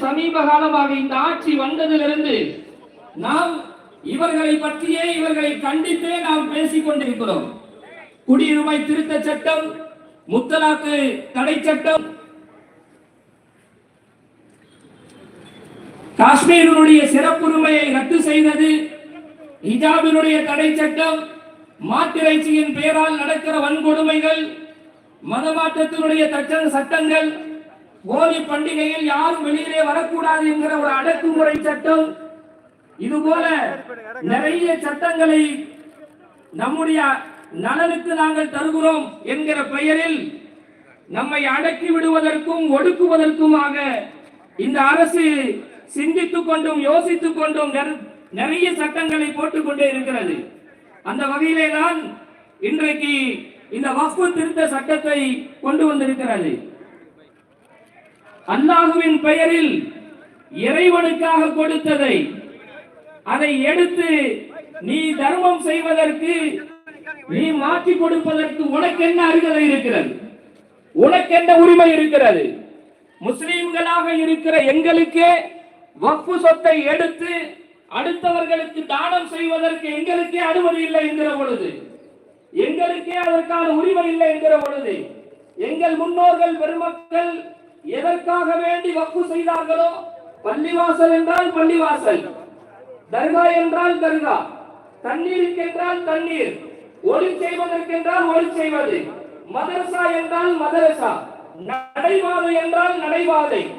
சமீப காலமாக இந்த ஆட்சி வந்ததிலிருந்து நாம் இவர்களை பற்றியே இவர்களை கண்டித்தே நாம் பேசிக் கொண்டிருக்கிறோம். குடியுரிமை திருத்த சட்டம் முத்தலாக்கு தடை சட்டம் காஷ்மீரினுடைய சிறப்புரிமையை ரத்து செய்தது ஹிஜாபினுடைய தடை சட்டம் மாட்டிறைச்சியின் பெயரால் நடக்கிற வன்கொடுமைகள் மதமாற்றத்தினுடைய தச்ச சட்டங்கள் ஹோலி பண்டிகையில் யாரும் வெளியிலே வரக்கூடாது என்கிற ஒரு அடக்குமுறை சட்டம். இது போல நிறைய சட்டங்களை நம்முடைய நலனுக்கு நாங்கள் தருகிறோம் என்கிற பெயரில் நம்மை அடக்கி விடுவதற்கும் ஒடுக்குவதற்குமாக இந்த அரசு சிந்தித்துக் கொண்டும் யோசித்துக் கொண்டும் நிறைய சட்டங்களை போட்டுக் கொண்டே இருக்கிறது. அந்த வகையிலே தான் இன்றைக்கு இந்த வக்ஃபு திருத்த சட்டத்தை கொண்டு வந்திருக்கிறது. அல்லாஹுவின் பெயரில் இறைவனுக்காக கொடுத்ததை அதை எடுத்து நீ தர்மம் செய்வதற்கு நீ மாற்றி கொடுப்பதற்கு உனக்கு என்ன அருகதை இருக்கிறது? உனக்கு என்ன உரிமை இருக்கிறது? முஸ்லீம்களாக இருக்கிற எங்களுக்கே வப்பு சொத்தை எடுத்து அடுத்தவர்களுக்கு தானம் செய்வதற்கு எங்களுக்கே அனுமதி இல்லை என்கிற பொழுது எங்களுக்கே அதற்கான உரிமை இல்லை என்கிற பொழுது எங்கள் முன்னோர்கள் பெருமக்கள் எதற்காக வேண்டி வக்ஃபு செய்தார்களோ? பள்ளிவாசல் என்றால் பள்ளிவாசல். தர்கா என்றால் தர்கா. தண்ணீருக்கு என்றால் தண்ணீர். ஒளி செய்வதற்கென்றால் ஒளி செய்வது. மதரசா என்றால் மதரசா. நடைபாதை என்றால் நடைபாதை.